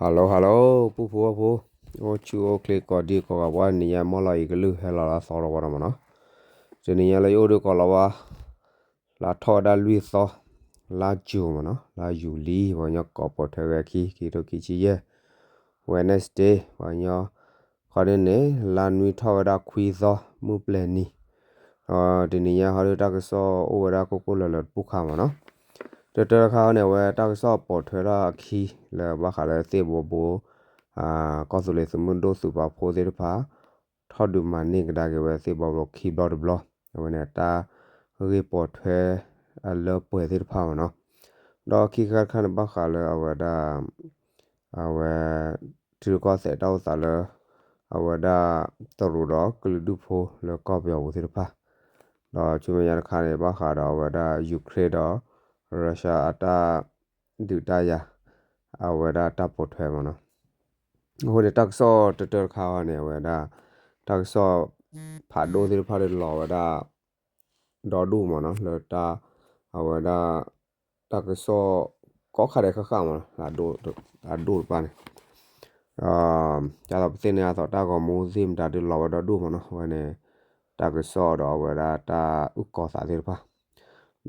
ဟာလိုဟာလိုပူပူပူโอชูโอคลิกกอดีก็ว่านี่ยมอลายกลือเฮลาลาซอรวะมะนะจนี่ยเลยโอดก็ลาวาลาทอดาลุยซอลาจูมะนะลายูลีวะญก็ปอเทเวคีคีโตกิชิเย Wednesday วะญခါရနေလာနွေထော်ဒါခွီဇောမူပလနီအော်ဒီနီယာဟာရတာကဆောအိုဝရာကိုကိုလလပုခါမနော် တတခါနေဝဲတာဆောပေါ်ထွေရာခီလေဘခါလေစေဘောဘောအာကောဆူလေစမွန်ဒိုစူပါဖိုဇေဖာထော်ဒူမနိကဒါကေဝဲစေဘောဘခီဘလော့ဘလော့ဝနေတာရီပေါ်ထွေအလောပွဲစေဖာမနော်တော့ခီခါခါဘခါလေအဝဒါအဝဲသူကောစေတောက်စာလေအဝဒါတရူတော့ကလူဒူဖိုလေကောပြောဝစေဖာတော့ချူမရခါနေဘခါတော့ဝဒါယူကရိန်းတော့ ရုရှားအတာဒူတယာအဝဒါတပ်ပေါ်ထွဲမနော်ဟိုတက်ဆော့တတခါနေဝဒါတက်ဆော့ဖာဒိုဒီဖာရလောဝဒါဒေါ်ဒူမနော်လတာအဝဒါတက်ဆော့ကောခါရခခါမလာဒိုလာဒိုပါနေအာကျတော့စင်းနေတော့တာကမိုးစင်းတာဒီလောဝဒါဒူမနော်ဝနေတက်ဆော့တော့ဝဒါတာဥကောစာဒီဖာ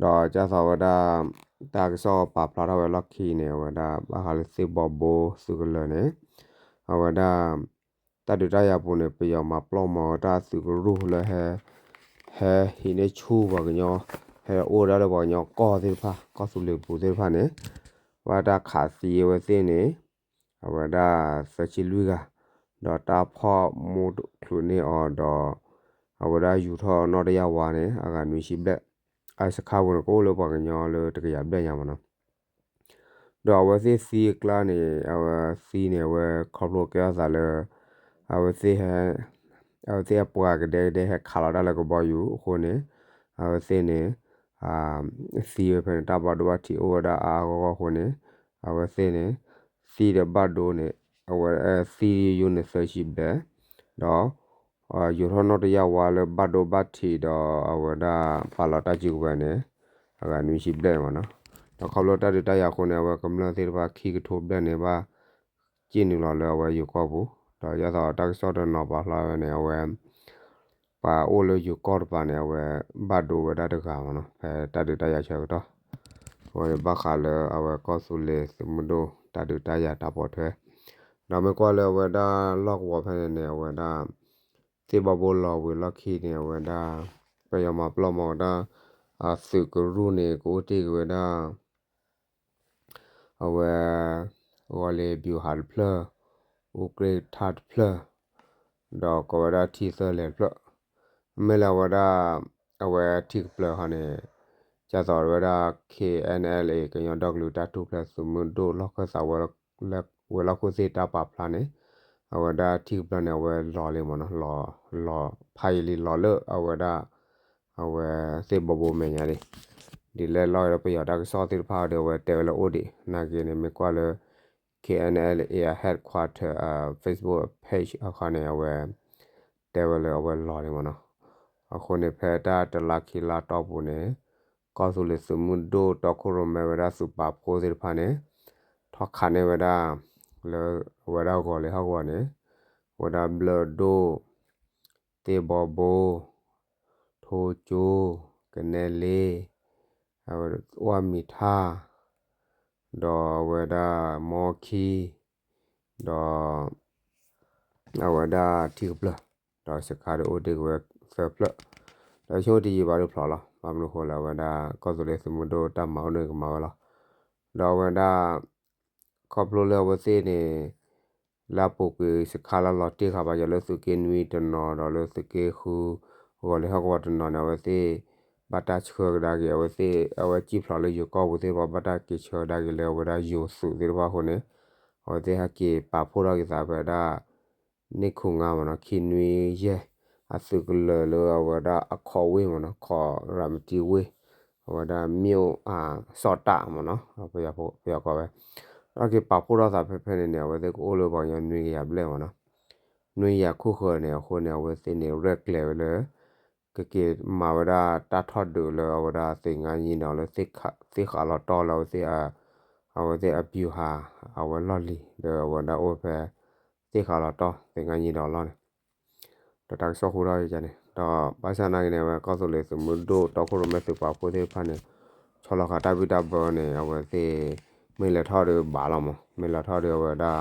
တော့ကျသောဝဒါတာကစောပါပလာတော့လောက်ခီနေဝဒါဘာဟာလစီဘောဘိုစုကလနေဝဒါတတတရပုန်နေပြောမှာပလောမောတာစုကရူလဟဲဟဲဟိနေချူဘာကညောဟဲအိုဒါတော့ဘာညောကောသေးဖာကောစုလေပူသေးဖာနေဝဒါခါစီဝစင်းနေဝဒါစချီလူကဒေါ်တာဖော့မူခလူနေအော်ဒေါ်ဝဒါယူထော်နော်တရဝါနေအကနွေရှိဘက်အ စခါဝန်ကိုလောပကညောလောတကရဘက်ရမနော်တော့ဝစီစီကလာနေအဝစီနေဝခေါပလိုကစားလေအဝစီဟအဝစီအပွားကတဲ့တဲ့ခါလာတယ်ကိုဘောယူခုနေအဝစီနေအာစီရဖန်တဘဒဝတီအိုဒါအာကိုခုနေအဝစီနေစီရဘတ်ဒိုနေအဝစီယူနေဆရှိဘဲတော့ အာယူရနောတရဝါလဘတ်ဒိုဘတ်တီတော့အဝဒါဖာလာတကြည့်ဝဲနေအကနွေရှိဘဲမနော်တော့ခေါလို့တတရခုနေဝကမလသေးဘာခီကထိုးဘဲနေပါကျင်းနေလောလဲဝဲယူကောဘူးတော့ရတော့တက်ဆော့တော့တော့ပါလာနေဝဲပါအိုလိုယူကောပါနေဝဲဘတ်ဒိုဝဲတတကမနော်အဲတတရချက်တော့ဝဲဘခါလဲအဝဲကောဆူလေစမဒိုတတတရတပေါ်ထွဲတော့မကွာလဲဝဲဒါလော့ဝဖဲနေဝဲဒါ တေဘဘလောဝဲလခီနေဝဲဒါပယမပလမောဒါအစုကရုနေကိုတေဝဲဒါအဝဲဝလေဘျူဟာဖလဥကရေထတ်ဖလတော့ကဝဒါတီဆာလေဖလမဲလာဝဒါအဝဲတိဖလဟာနေကျသောဝဒါ KNLA ကညဒေါကလူတာတူဖလစမွန်ဒိုလောက်ခဆာဝလက်ဝလောက်ခစေတာပါဖလာနေ အဝဒါတိဖလနေဝဲလော်လေမနော်လော်လော်ဖိုင်လီလော်လအဝဒါအဝဲစေဘဘမေညာလေးဒီလဲလောရပရတာဆောတိဖာဒေဝတဲလအိုဒီနာဂီနေမကွာလ KNL air headquarter uh Facebook page အခါနေဝဲတဲဝလဲဝဲလော်နေမနော်အခုနေဖဲတာတလာခီလာတော့ဘူးနေကောဆူလစမွန်ဒိုတခုရမဲဝရစူပါဖိုဇီဖာနေထောက်ခါနေဝဒ လဲဝရကောလေဟောက်ဝနေဝဒဘလဒိုတေဘောဘိုထိုချိုကနေလေဝါမီထာဒေါ်ဝဒါမော်ခီဒေါ်အဝဒါတီပလဒေါ်စကာရိုဒီဝဲဖပလဒေါ်ချိုဒီဘာလို့ဖလာလားဘာမလို့ခေါ်လာဝဒါကောဇိုလေစမဒိုတမောင်းနေကမောလားဒေါ်ဝဒါ ကောပလိုလေဝစီနေလာပုတ်ကစခါလာလော်တေခါပါရလို့စုကင်းဝီတနော်ဒေါ်လို့စုကေခူဟောလေဟောကဝတနော်နဝစီဘတာချခေဒါကေဝစီအဝကြည့်ဖလာလေယကောဝစီဘဘတာကေချောဒါကေလေဝဒါယိုစုဒီဘာခုနေဟောတေဟာကေပါဖိုရာကေသာဘဒါနိခုငါမနော်ခိနွေယေအစုကလလောဝဒါအခေါ်ဝေးမနော်ခေါ်ရမတီဝေးဝဒါမြို့အာစောတာမနော်ဘယ်ရဖို့ဘယ်ရကောပဲ အကေပါဖိုရာသာဖဲဖဲနေနေဝဒေကိုလိုဘောညနွေရပလဲမနော်နွေရခုခောနေခုနေဝစနေရက်လေလေကကေမာဝဒတာထော့ဒူလောဝဒစေငါညင်းတော်လစိခစိခါလတော်လောစေအာအဝဲတဲ့အပြူဟာအဝဲလော်လီဒေဝဒါအိုဖဲတိခါလာတော့သင်္ကန်းကြီးတော်လောနေတတဆော့ခူရောရနေတော့ဘာသာနိုင်နေဝဲကောက်ဆိုလေစမုဒိုတော့ခုရမဲစပါဖိုသေးဖာနေချောလခတာပိတာဘောနေအဝဲစေ မေလထော်ရဘာလောမမေလထော်ရဝဒါ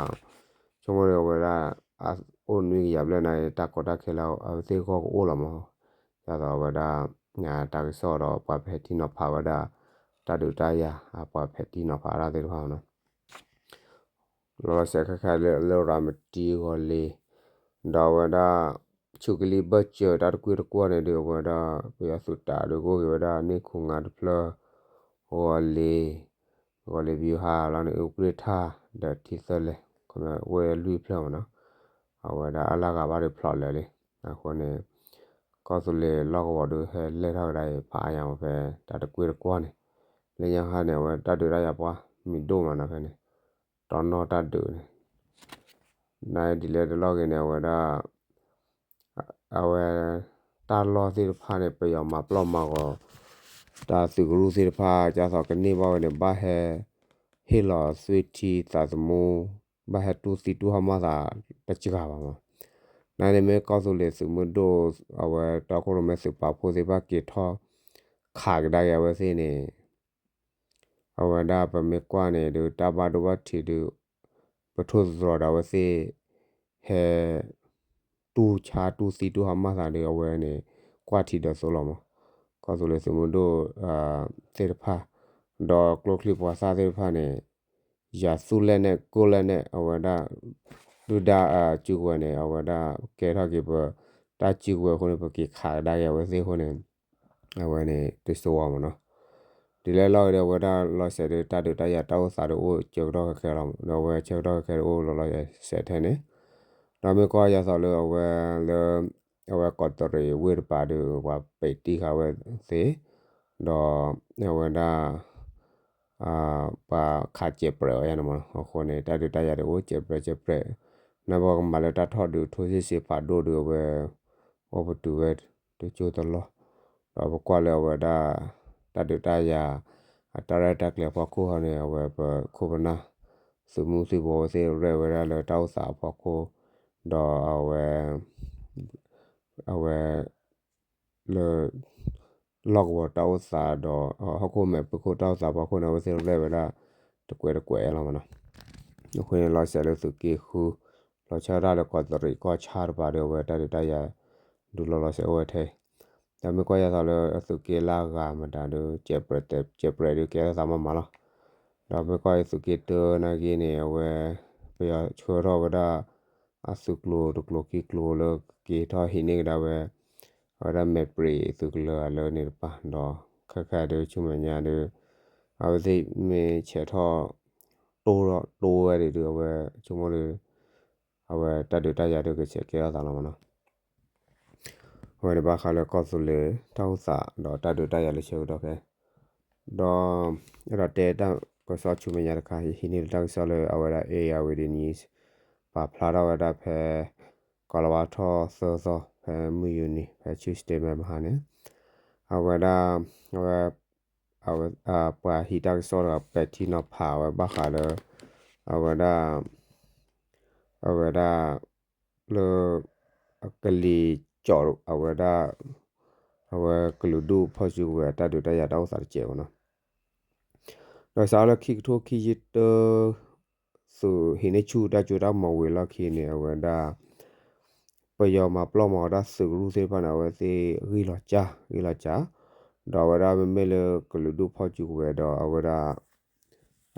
ချုံရဝဒါအိုနွေရပလဲနိုင်တကောတာခဲလောက်အစေခေါအိုလမရတော့ဝဒါညာတာဆော့တော့ပဖက်တီနော်ဖာဝဒါတတူတရအပဖက်တီနော်ဖာရတဲ့ဟောနော်လောစက်ခခလေလောရမတီကိုလေဒါဝဒါချုပ်ကလေးဘတ်ချတာကွေကွာနေတယ်ဝဒါပြရစုတာတို့ကိုဝဒါနေခုငါတဖလဟောလေ ဟောလေဘီဟာလာနေဥပရထားဒတိစလေခမဝဲလူဖလောနော်အဝဒါအလာကဘာတွေဖလောလေလေအခုနေကောစလေလောက်ဝဒဟဲလက်ထောက်တိုင်းဖာရအောင်ပဲတာတကွေကွာနေလေရဟာနေဝတတူရရပွားမိတို့မနာဖဲနေတော်တော့တတူနေနိုင်ဒီလေတလောက်ကနေဝဒါအဝဲတာလောစီဖာနေပယောမပလောမကော တာစုကရုစီဖာကြာဆောကနေဘောနေဘာဟဲဟေလောဆွေတီသာသမူဘာဟတူစီတူဟမသာတချကပါမနိုင်နေမဲကောက်စုလေစုမဒိုအဝဲတောက်ကိုမဲစုပါဖိုစီပါကေထောခါကဒါရဝဲစီနေအဝဒါပမေကွာနေဒူတဘာဒဝတီဒူပထုဇော်ဒါဝစီဟဲတူချာတူစီတူဟာမသာလေအဝဲနေကွာတီဒဆိုလောမ ကောဆိုလေစမဒိုအာစေတဖာဒေါ်ကလိုကလီပွားစားစေတဖာနေယာဆူလဲနဲ့ကိုလဲနဲ့အဝဒါဒူဒါအာကျူဝနေအဝဒါကဲရကေပတာကျူဝခုန်ပကေခါဒါရဝစေခုန်အဝနေတဆိုဝမနော်ဒီလဲလောက်ရဝဒါလောဆက်တဲ့တတူတရတောက်စားတော့ကျော်တော့ခဲတော့တော့ဝဲကျော်တော့ခဲတော့လောလောရဆက်တဲ့နေဒါမေကွာရဆော်လောဝဲလော ဝဲကော်တရီဝေပါဒဝပေတီခါဝဲစေတော့ဝဲဒါအာပါခါကျပရရနမခုန်တဲ့တတူတရတော့ကျပရကျပရနဘောမလတာထော်ဒူထိုစီစီဖာဒိုဒူဝဲဝဘတူဝဲတူချိုတလောတော့ကွာလဲဝဲဒါတတူတရတရတက်လေဖခုဟနေဝဲခုပနာစမှုစီဘောစေရဲဝဲလဲတောက်စာဖခုတော့အဝဲ အဝဲလေလော့ဝတောက်စာတော့ဟခုမဲ့ပခုတောက်စာဖခုနော်စေရဲဝဲလာတကွဲတကွဲလာမနော်ညခွေလောဆဲလို့သူကေခူလောချရာလကောတရီကောချာပါရဝဲတတတရဒူလောလောဆဲဝဲထဲဒါမကွာရသာလို့သူကေလာကမတာတို့ကျက်ပရက်ကျက်ပရက်ကေသာမမလားဒါမကွာသူကေတနာကေနေဝဲပြချောရဝဒါ အဆုကလိုဒကလိုကီကလိုလကေထားဟိနေဒါဝဲဝရမေပရီသူကလိုအလောနေပါတော့ခက်ခက်တို့ချုံမညာတို့အဝစိမေချေထောတိုးတော့တိုးရတယ်ဒီဝဲချုံမလို့အဝဲတတ်တူတရတို့ကချက်ကေရတာလားမနော်ဝဲဒီဘာခါလကောဆူလေတောက်စာတော့တတ်တူတရလေချိုတော့ပဲတော့အဲ့တော့တဲတကဆောချုံမညာတခါဟိနေတောက်ဆောလေအဝဲအေယာဝီဒီနီးစ် ပါဖလာတော့ဝဒဖဲကလဝါထောဆောဆောဖဲမူယူနီဖဲချူစတေမမဟာနေအဝဒအဝအဝအပါဟီတာဆောရပက်တီနောဖာဝဘခါလအဝဒအဝဒလောကလီကြော်အဝဒအဝကလူဒူဖော်ချူဝတတူတရတောက်စားကျေဝနော်တော့စားလခိကထိုခိယတ ဆိုဟိနေချူတာချူတာမဝေလာခိနေဝဒါပယောမပလောမဒါစဂရုစေဖနာဝစေရီလာချာရီလာချာတော့ဝဒါမမေလကလူဒူဖောချူဝဲတော့အဝဒါ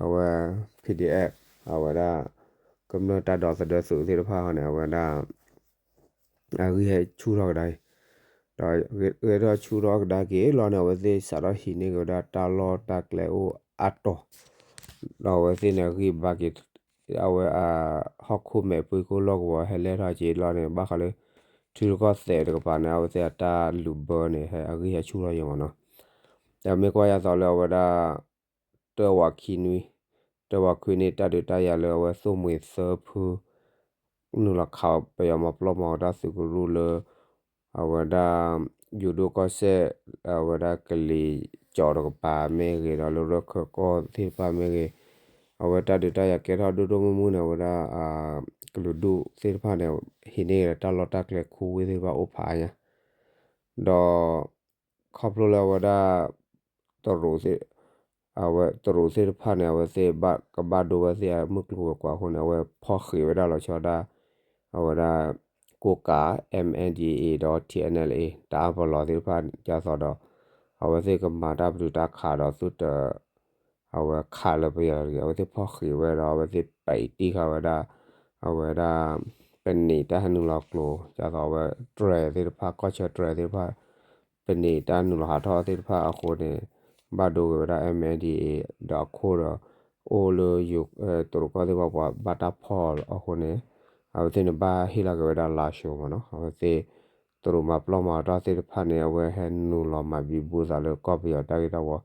အဝ PDF အဝဒါကမ္နတာတော့စဒဆူစေဖာဟနေဝဒါအရီဟချူတော့တိုင်းတော့ရရချူတော့ဒါကေလောနေဝစေစရဟိနေကဒါတာလောတာကလေအိုအတ်တော့တော့ဝစေနေခိဘကစ် အဝဲအာဟောက်ခုမဲ့ပွေကိုလော့ဝဟဲလဲထားကြည်လောနေဘာခလေသူကတဲ့တကပါနေအဝဲတာလူဘောနေဟဲအကြီးဟချူရရောနော်ဒါမေကွာရသောလောဝဒါတောဝခိနွီတောဝခွေနေတတတရလောဝဆုမွေဆဖူနုလခောက်ပယမပလမောဒါစုကရူလအဝဒါယူဒိုကဆေအဝဒါကလီကြော်တော့ပါမေရေလောရခကောသေပါမေရေ အဝတာဒတာရကဲတော့ဒိုဒိုမမူနေဝဒါအာကလူဒုစေဖာနေဟိနေတာလော်တာကလေခူဝေးသေးပါအိုဖာယာဒေါ်ခေါပလိုလာဝဒါတော်ရိုစေအဝတော်ရိုစေဖာနေဝစေဘကဘာဒိုဝစေမကလူကွာဟိုနေဝဖောခေဝဒါလောချောဒါအဝဒါကိုကာ mnda.tnla တာဘလောဒီဖာကြာစောတော့အဝစေကမာတာဘဒူတာခါတော့သုတ အဝခါလပရရအဝစေဖောခေဝဒါအဝစေပိုက်တီခါဝဒါအဝဒါပနေတာဟနူလောကလိုကြာတော့ဝဒရဒီဖာကောချဒရဒီဖာပနေတာနူလာထောဒီဖာအခုနေဘာဒိုဝဒါ mnda ဒါခိုရအိုလိုယုအဲတူကောဒီဘဘာတာဖောအခုနေအဝတင်ဘာဟီလာကဝဒါလာရှိုမနော်အဝစေသူတို့မပလောမာတာစေဖာနေဝဲဟဲနူလောမဘီဘူဇာလေကောပီယတာဂီတော့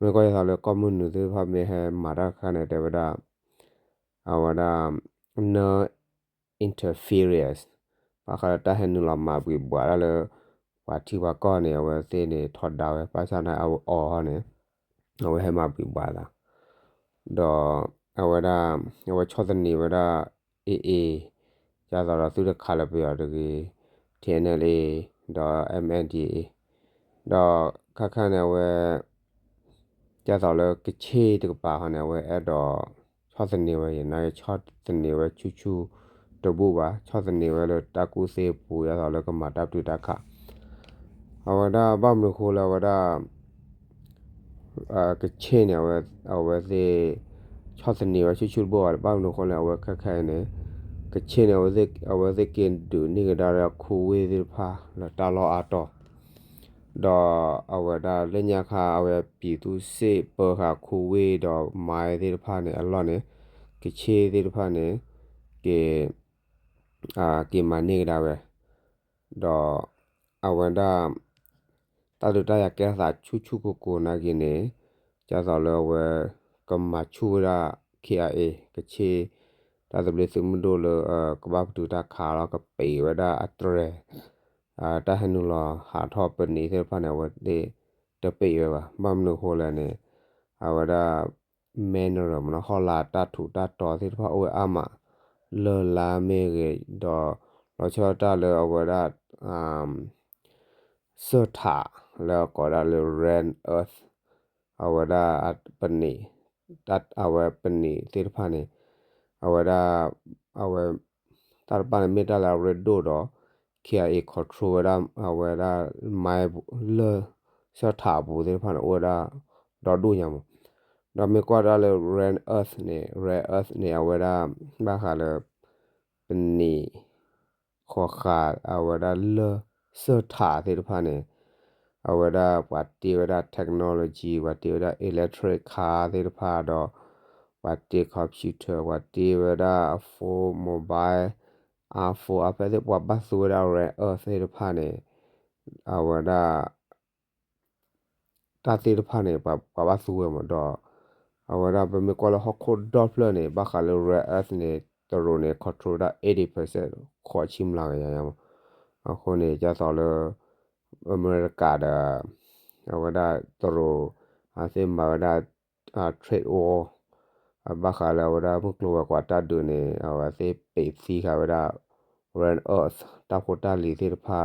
မေကောရသာလေကောမွန်နူသေးဖာမေဟဲမာရာခနဲ့တေဝဒါအဝဒါ no interference ပါခရတာဟဲနူလောမဘီဘွာလေဝါတီဝါကောနေဝဲစေနေထော်ဒါဝဲပါချာနာအောအောဟနေဝဲဟဲမဘီဘွာလာဒေါ်အဝဒါဝဲချောတဲ့နေဝဒါအေးအေးကြာတော့သူတဲ့ခါလပြရတကြီး TNLA ဒေါ် MNDA ဒေါ်ခခနဲ့ဝဲ ကြာတော့လေကချေတကပါဟနဲ့ဝဲအဲ့တော့60နေဝဲရနိုင်60နေဝဲချူချူတဘူပါ60နေဝဲလို့တကူစေပူရတော့လေကမတပ်တူတခအဝဒါဘမလို့ခိုးလာဝဒါအာကချေနေဝဲအဝဲစေ60နေဝဲချူချူဘောဘမလို့ခိုးလာဝဲခက်ခဲနေကချင်အဝဇက်အဝဇက်ကင်ဒူနိကဒါရခုဝေးဒီဖာလတာလောအတော့ ဒေါ်အဝဒါလညာခါအဝပီတူစေပခါခုဝေးဒေါ်မိုင်ဒီဖာနေအလောနေကချေဒီဖာနေကေအာကေမနိကဒါဝဲဒေါ်အဝဒါတာဒူတရကဲစာချူချူကိုကိုနာကင်းနေကြာစော်လောဝဲကမချူရာ KIA ကချေဒါသဘလစမဒိုလကဘာတူတာခါရကပေဝဒအတရ အာတဟနုလဟာထောပနီသေဖနဝတေတပေဝဘာမမနုဟိုလနေအဝဒမဲနရမနဟောလာတထူတတော်သေဖအဝအမလောလာမေကေဒေါ်လောချောတာလေအဝဒအမ်စထာလောကောဒါလေ ran earth အဝဒ at ပနီတတ်အဝပနီသေဖနေအဝဒါအဝတာပန်မီတာလာရဒိုတော့ KIA control ရအဝဒါမိုင်လေစတာဘူးတဲ့ဖာအဝဒါတော့ဒူညမတော့မေကွာဒါလေ ran earth နေ rare earth နေအဝဒါဘာခါလေပနီခေါ်ခါအဝဒါလေစတာတဲ့ဖာနေအဝဒါပတ်တီဝဒါ technology ဝတ်တီဝဒါ electric car တဲ့ဖာတော့ what the computer what the weda for mobile a for a pe what ba su weda re a se de pha ne a weda ta te de pha ne ba ba ba su we mo do a weda ba me ko lo ho ko doppler ne ba kha lo re as ne to ro ne control da 80%ခေါ်ချိမလာရရမအခုနေကြတော့လေအမေရိကဒါဝဒါတရိုအစင်မာဒါ trade war ဘာခါလာဝဒါဘုကလောကွာတာဒုနေအ ဝစေပေစီခါဝဒါ ran earth တာဖိုတာလီသေးဖာ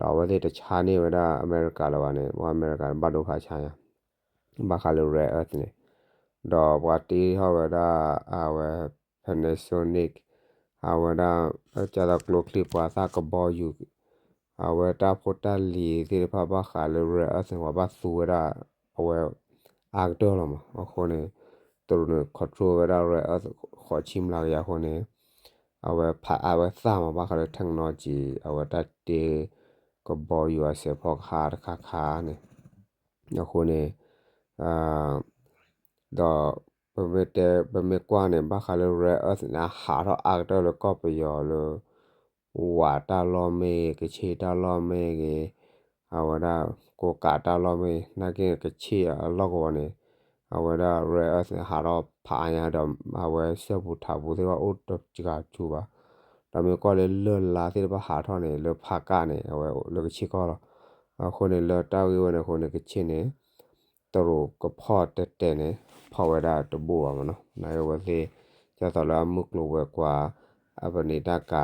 လာဝတဲ့တခြားနေဝဒါအမေရိကလောကနေမအမေရိကန်ဘာဒိုဖာချာယာဘာခါလို ran earth နေတော့ဘာတီဟောဝဒါအဝ panasonic အဝဒါကျတော့ clock clip ပွားစာကဘောယူအဝတာဖိုတာလီသေးဖာဘာခါလို ran earth ဝဘာဆူဝဒါအဝအာဂတော်လမအခုနေသူတို့ control ရရခေါ်ချိမလာရခုနေ အဝဖာအဝစာမဘာခရ technology အဝတတေကဘောယူအစေဖောခါခါခါနေယခုနေအာတော့ဘမတေဘမကွာနေဘာခလရအစနာဟာရအာတော်လကောပယောလဝါတာလောမေကချေတာလောမေကေအဝဒကိုကာတာလော မေနာကေကချေအလောကောနေအဝဒရဲအစဟာတော့ဖာရတော့အဝဲဆက်ဘူးထားဘူးတဲ့အိုတော့ကြကချူပါဒါမျိုးကောလေလွတ်လာတဲ့ဘာဟာထောင်းနေလွတ်ဖာကနေအဝဲလွတ်ချီကောတော့အခုနေလွတ်တောက်ရွေးနေခုနေကချင်းနေတော်ကဖော့တက်တဲ့နေဖော်ဝဒါတဘောပါမနော်နိုင်ဝစေကျတော့လာမုကလိုဝဲကွာအပနေတာက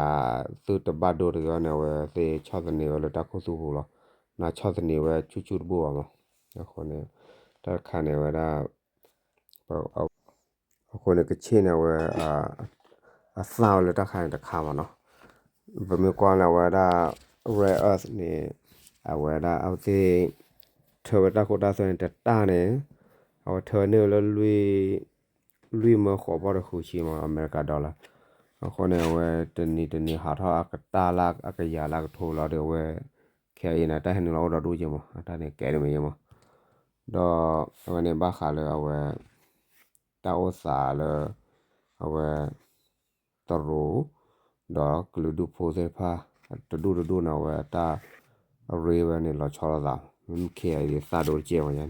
သူတဘတ်ဒိုရနေဝဲစေ6နေဝဲတခုစုဘူးလောနာ6နေဝဲချူချူဘောပါမအခုနေတခါနေဝဲဒါ အခုနေကချင်နေဝဲအာအဆောက်လက်တခါတခါမနော်ဘယ်မျိုးကွာလဲဝဲဒါ rare earth နေအဝဲဒါအောက်စီထော်တာကိုတာဆိုရင်တတာနေအဝထော်နေလလွီလွီမခေါ်ပါတော့ခုချီမအမေရိကဒေါ်လာအခုနေဝဲတနီတနီဟာထောအကတာလာအကရလာထိုးလာတဲ့ဝဲခဲရင်တာဟန်လောတော့ဒူးချင်မအတာနေကဲရမယမတော့ဝနေဘာခါလဲအဝဲ တာဥစာလဲအဝဲတရူတော့ကလူဒူဖိုစေဖာတဒူဒူနာဝဲတာရေဝဲနေလောချောလာမခေရစာဒိုကျေဝညာ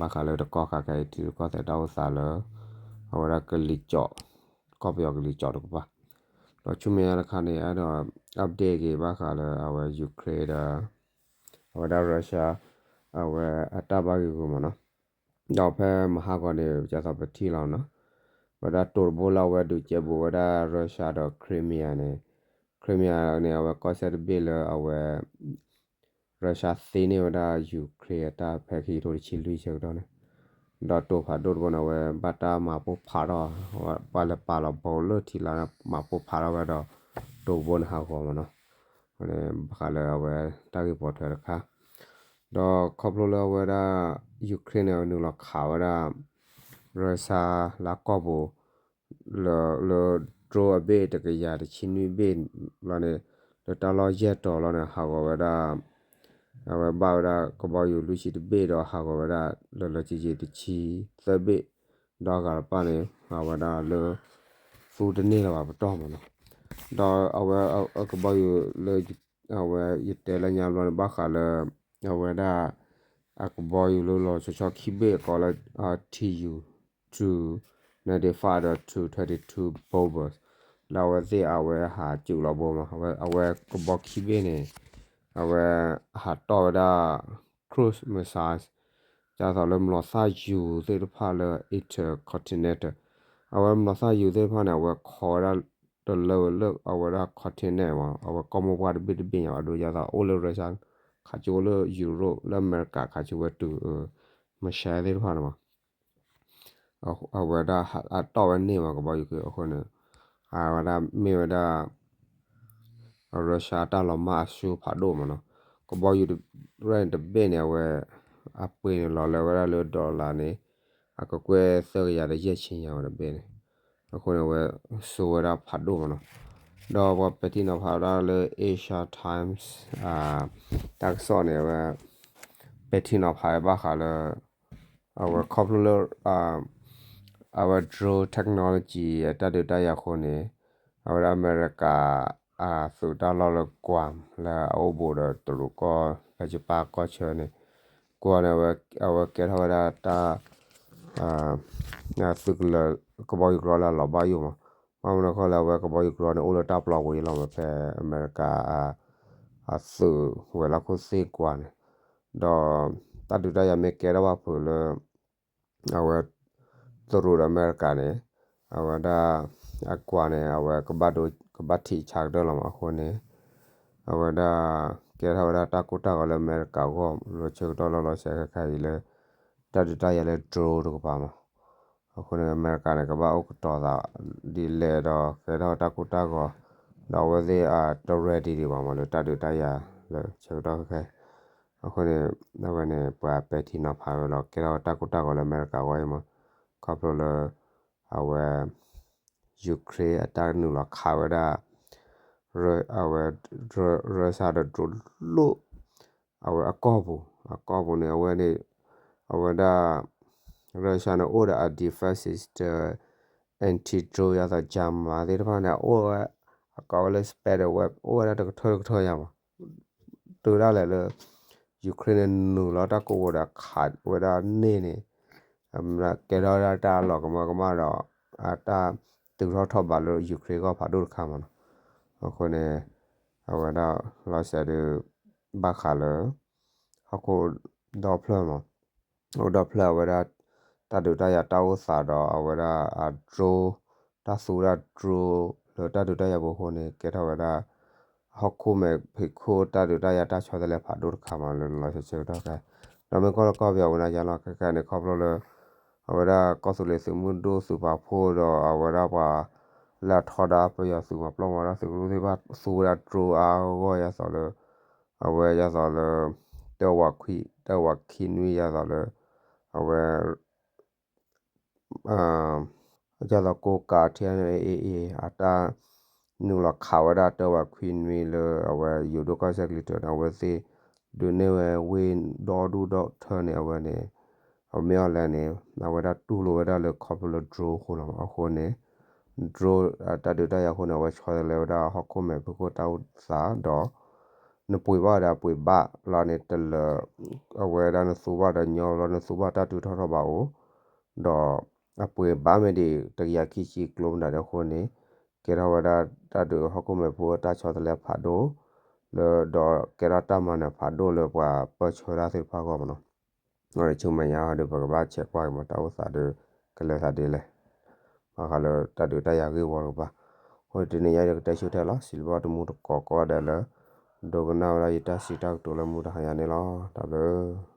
ဘာခါလဲတကောခါကဲတီကောတဲ့တာဥစာလဲအဝဲကလီကြော့ကောပြောကလီကြော့တော့ပါတော့ချုံမရခါနေအဲ့တော့ update ကြီးဘာခါလဲအဝဲယူကရိန်းအဝဲဒါရုရှားအဝဲအတဘာကြီးကိုမနော် တော့ဖဲမဟာကောနေကြတော့ပတိလောနော်ဝဒါတိုဘိုလာဝဲဒူကျေဘောဝဒါရုရှားတော့ခရီမီယာနေခရီမီယာနေအဝဲကော့ဆက်ဘီလအဝဲရုရှားစီနေဝဒါယူကရိန်းတာဖဲခီတို့ချီလူချက်တော့နေတော့တိုဖာဒိုဘောနဝဲဘတာမာပိုဖာတော့ပါလပါလဘောလတီလာမာပိုဖာတော့တော့တိုဘောနဟာကောမနော်ဟိုဘာလဲဝဲတာဂီပေါ်ထရခါတော့ခေါပလိုလဝဲ ဒါယူကရိန်းနဲ့နူလခါဝဲဒါရုရှားလာကောဘူလောလောဒရိုအဘေတကရတချင်းနွေဘေလောနေလတလောရက်တော်လောနေဟာကောဝဲဒါအဝဲဘာဝဒါကဘောယူလူရှိတဘေတော့ဟာကောဝဲဒါလောလောချီချီတချီသဘေတော့ကပါနေဟာဝဲဒါလောဖူတနေလောပါတော့မနော်တော့အဝဲအကဘောယူလေအဝဲရတဲလညာလောဘာခါလောအဝဲဒါ အကဘောယူလောလောချောခိဘေကောလာတီယူ2 95 to 22 bulbs လာဝစီအဝဲဟာကျူလောဘောမှာအဝဲအဝဲကဘောခိဘေနေအဝဲဟာတော်ဒါ cruise massage ကြာတော့လမလို့စာယူစေတဖာလေ intercontinental အဝဲမလို့စာယူစေဖာနေအဝဲခေါ်ရတလောလောအဝဲက continent မှာအဝဲ common word ဘစ်ဘင်းရတော့ရတာ all russian ခါချိုလယူရိုလအမေရိကခါချိုဝတူမရှာသေးဖာမှာအဝဒါအတော့နေမှာကဘာယူကအခုနေအဝဒါမေဝဒါရုရှားတာလမအရှုဖာဒိုမနော်ကဘာယူရန်တဘင်းနေဝဲအပွေလော်လဲဝဲလောဒေါ်လာနေအကကွဲဆောရရရက်ချင်းရအောင်ဘင်းအခုနေဝဲဆိုရဖာဒိုမနော် တော့ဘပတိနဖာရာလေ Asia Times အာတက်ဆောနေဝဲပတိနဖာဘာခါလေ our popular um our drone technology တတတရခုနေ our america အာစုတလောလကွမ်လာအိုဘော်တလူကောပကြပါကောချနေကွာနေဝအဝကဲထောတာတာအာနာစုကလကဘောယူကလာလဘာယူမ မနခေါ်လာဝကဘောယူကလာနေအိုလတာပလောက်ဝေးလောမဖဲအမေရိကအအစုဝဲလာခုစေကွာနေတော့တတူတရမေကဲရဝဖူလအဝသူတို့အမေရိကန်နေအဝဒါအကွာနေအဝကဘတ်တို့ကဘတ်တီချာတော့လမခုနေအဝဒါကဲထော်ဒါတာကိုတာကလည်းအမေရိကန်ကိုလိုချေတော့လောဆဲခိုင်လေတတတရလေဒရိုတို့ပါမ အခုနေအမေရိကန်ကဘာဥကတော်တာဒီလေတော့ကဲတော့တာကိုတာကိုတော့ဝသေးအာတော်ရဒီဒီပါမလို့တတတရလေချေတော့ခိုင်အခုနေတော့နေပွားပက်တီနော်ဖာလို့ကဲတော့တာကိုတာကိုလည်းအမေရိကန်ဝိုင်းမှာ couple our Ukraine attack nu la khawada our Russia da lo our akobo akobo ne our ne our da Russia na order a defenses the anti drone ya da jam ma de ba na o a ka le spider web o da da tho tho ya ma tu da le le Ukraine nu la da ko da kha wa da ne ne အမရကေရတာတာလောကမကမတော့အတာတူတော့ထောက်ပါလို့ယူကရိန်းကဖာဒုခါမနော်အခုနေအဝဒါလောဆာဒဘာခါလအခုဒေါပလမဟိုဒေါပလဝဒါ တာဒူတာရတာဝစာတော့အဝရအဒရိုတာဆူရဒရိုလောတာဒူတာရဘခုနေကေထဝရဟောက်ခုမေဖိခိုတာဒူတာရတာချောတယ်လေဖာဒုခါမလောလောချေချေတော့ကဲတော့မကောကောပြောဝနာကြလောခက်ခဲနေခေါပလောလောအဝရကောဆူလေစမှုဒိုစူပါဖိုတော့အဝရပါလာထော်တာပယစူမပလောမရစကူလူတွေပါဆူရဒရိုအာဝရဆောလောအဝရဆောလောတောဝခွီတောဝခိနွေရဆောလောအဝ ajalo ko ka thian e e ata nula khawara ta wa khwin mi lo awa yodo ka sak litor awa se do ne wa win do do do turn awa ne amya la ne awara tu lo ra lo khoplo draw ho lo ho ne draw ta do ta ya ho na wa chho le ra ho ko me ko ta sa do နပွေပါတာပွေပါလာနေတလအဝဲရနစူပါတညောရနစူပါတတူထောထောပါကိုတော့ အပွေဘာမဒီတကရခိချီကလုံးဒါရခုန်နေကေရဝဒတာဒိုဟကုမေဘောတာချောတလဲဖာဒိုလောဒေါ်ကေရတာမနဖာဒိုလောပွာပချောရာသိဖာကောမနောနော်ချုံမရဒိုဘကဘာချက်ပွားမတောစာဒိုကလဲစာဒီလဲမခါလောတာဒိုတရကေဝရပါဟိုဒီနေရတဲ့တချို့တယ်လားဆီလဘာတမှုတကောကောတယ်လားဒေါကနာရာယတာစီတောက်တိုလမှုတဟယာနေလားဒါလော